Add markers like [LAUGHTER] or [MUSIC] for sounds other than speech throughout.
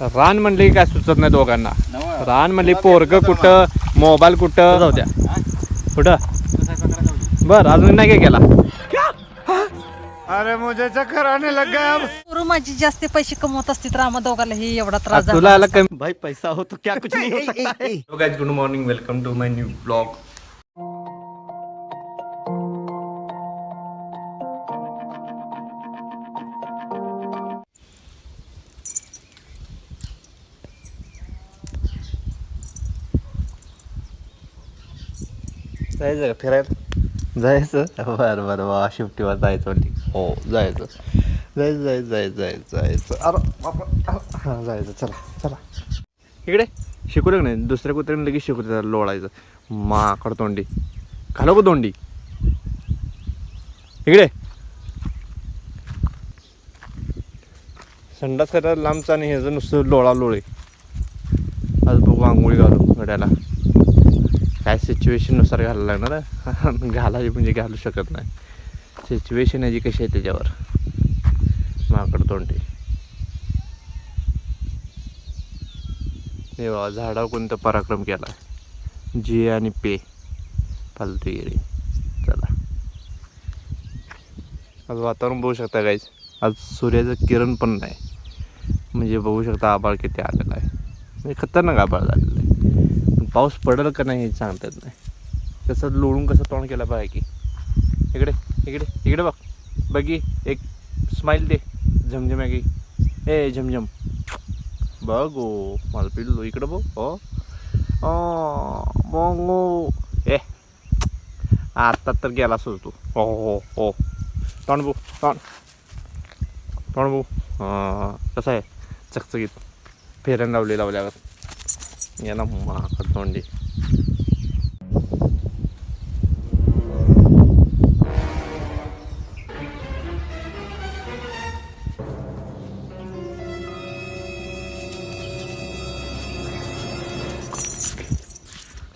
रान म्हणले की काय सुचत नाही दोघांना. रान म्हणले पोरग कुठं मोबाईल कुठं? जाऊ द्या. कुठं? बर अजून नाही काय केला. अरे मुझे चक्कर आने लग गया रुमाची जास्त पैसे कमवत असते तर आम्हा दोघांना हे एवढा त्रास तुला झाला आला. कमी भाई पैसा हो तो क्या कुछ नहीं हो [LAUGHS] सकता है? Guys good morning welcome to my new blog जायचं का फिरायला? जायचं? बरं बरं वा शिफ्टीवर जायचं म्हणते. हो जायचं. जायचं जायचं जायचं जायचं जायचं. अरे बापा हां जायचं. चला चला. इकडे. शिकवलं का नाही? दुसऱ्या कुत्र्याने लगेच शिकवते त्याला लोळायचं. माकड तोंडी. घालो का तोंडी. इकडे. संडास करायला लांबचा आणि ह्याचं नुसतं लोळा लोळे आज बघू आंघोळी घालू गड्याला. काय सिच्युएशननुसार घालायला लागणार [LAUGHS] घालायची म्हणजे घालू शकत नाही. सिच्युएशन याची कशी आहे त्याच्यावर. माकड तोंडी. हे बाबा झाडावर कोणता पराक्रम केला? जी आणि पे. फालतूगिरी चला. आज वातावरण बघू शकता काहीच आज सूर्याचं किरण पण नाही. म्हणजे बघू शकता आभाळ किती आलेला आहे. म्हणजे खतरनाक आभाळ झालेला पाऊस पडेल का नाही हे सांगता येत नाही. कसं लोळून कसं तोंड केलं पाहिजे की इकडे इकडे इकडे बघ. बघी एक स्माईल दे. झमझम आहे की ए झमझम. बघ ओ मला पिडलो इकडं बघ. हो बघू ए. आता तर गेला असतो तू. हो हो हो. तोंड भाऊ तोंड. तोंड भाऊ कसं आहे? चकचकीत. फेरन लावली लावल्यावर. याला माकड तोंडी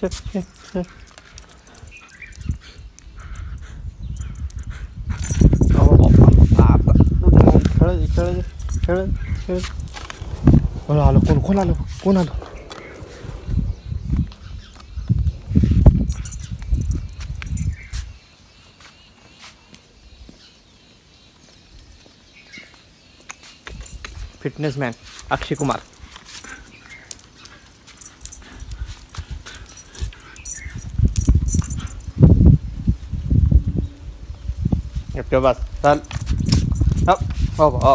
खेळ खेळ खेळ खेळ कोण आलं कोण कोण आलं कोण आलं फिटनेस मॅन अक्षय कुमार बस चाल हो हो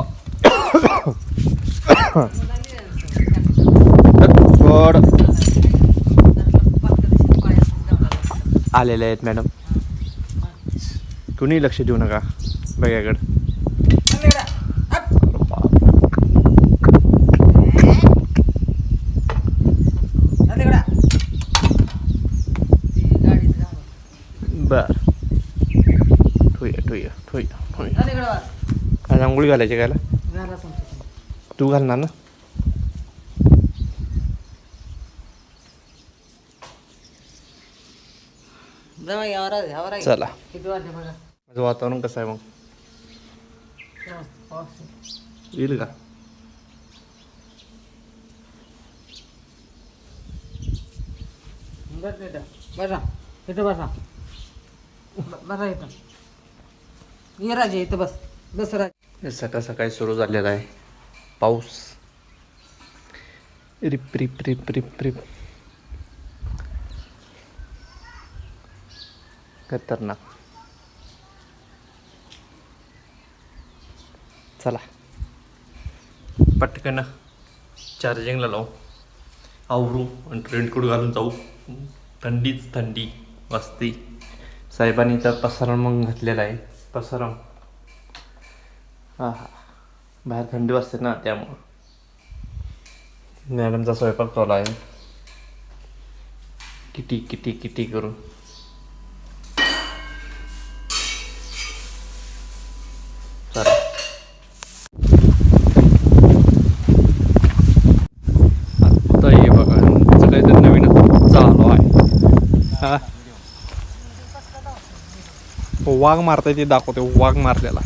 आलेले आहेत मॅडम. कुणी लक्ष देऊ नका? बघ्याकडं आंघोळी घालायची कायला तू घालणार ना? चला. माझं वातावरण कसं आहे मग? येईल का? बसा इथं बसा. बसा इथं. ये राजा इथं बस. बस राजा. सकाळ सकाळी सुरू झालेला आहे. पाऊस. रिप रिप रिप रिप रिप. खतरनाक. चला. पटकन चार्जिंगला लावू. आवरू आणि रेनकोट घालून जाऊ. थंडीच थंडी. वाजते साहेबांनी तर पसारण मग घातलेला आहे. पसारण बाहेर थंडी वाजते ना त्यामुळं मॅडमचा स्वयंपाक चालू आहे किती किती किती करून चला आता हे बघा आमचं काहीतरी नवीन चालू आहे हा वाघ मारताय ते दाखवते वाघ मारलेला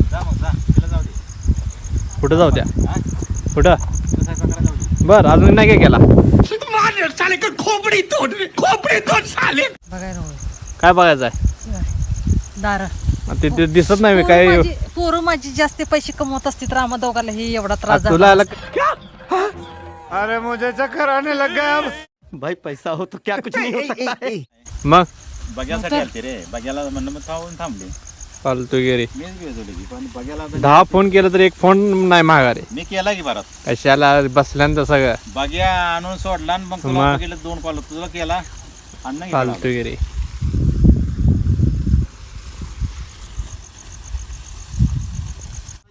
कुठं जाऊ द्या. कुठं बर अजून नाही काय केला? बघायला होय काय बघायचं आहे? दार. ते ते दिसत नाही मी काय पोरं माझी जास्त पैसे कमवत असते तर आम्हा दोघांना हे एवढा त्रास तुला झाला आला अरे मुझे चक्कर आने लग गया अब. भाई पैसा हो तो क्या कुछ नहीं हो [LAUGHS] सकता है? मग? बघ्यासाठी आलते रे. बघ्याला म्हणलं मग थांबून थांबले. फालतू मीच घेत की पण बघ्याला आता- दहा फोन केलं तर एक फोन नाही माघारे. मी केला की परत. कशाला बसल्यानंतर सगळं? बघ्या आणून सोडला आणि मग तुला मग? बघितलं दोन कॉल तुला केला आणि नाही केला. फालतू गेली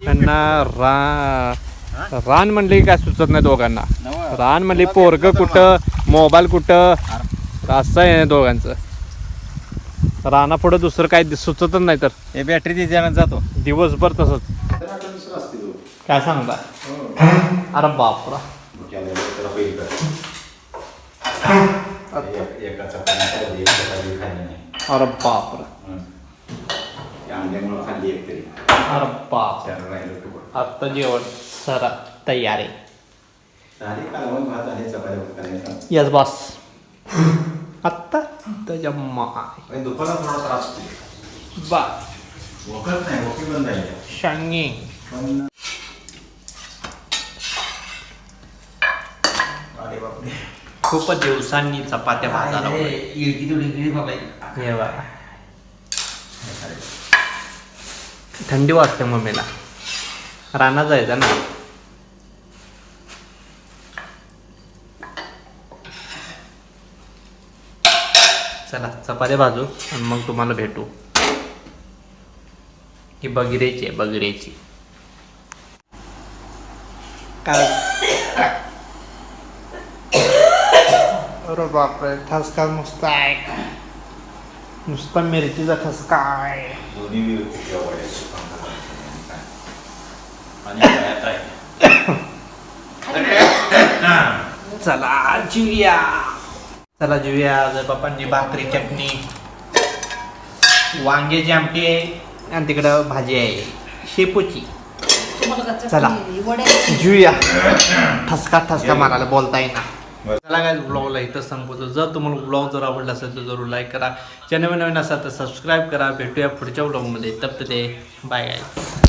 त्यांना रा रान म्हणले की काय सुचत नाही दोघांना. नवं. रान म्हणले पोरग कुठं मोबाईल कुठं? असं आहे दोघांचं. राना पुढं दुसरं काय दि- सुचतच नाही तर. हे बॅटरी तिथे जातो. दिवसभर तसंच. काय सांगता अरे बापरा. अरे बापरा. अरे बाप आता जेवण सरा तयार आहे. Yes boss. आत्ता त्याच्या माय दुपारला थोडा त्रास होतो बा वखत नाही वखी बंद आहे शांगी पण अरे बापरे खूपच दिवसांनी चपात्या हे बघा. थंडी वाजते मम्मीला. रानात जायचं ना. चला चपात्या भाजू आणि मग तुम्हाला भेटू. ही बगिरेची आहे बगिरेची. काय? अरे बापरे ठसका नुसता आहे. नुसता मिरचीचा ठसका आहे. दोन्ही व्यवस्थित आवडायचे आणि गळ्यात आहे? [COUGHS] [COUGHS] चला जुया चला जुया जर बापांनी भाकरी चटणी वांग्याची आमटी आहे आणि तिकडं भाजी आहे शेपूची. चला. जुया ठसका ठसका मारायला बोलता येणार चला काय ब्लॉगला इथं संपवतो. जर तुम्हाला ब्लॉग जर आवडला असेल तर जरूर लाईक करा. चॅनल नवीन असाल तर सबस्क्राईब करा. भेटूया पुढच्या ब्लॉगमध्ये तप ते. बाय गाय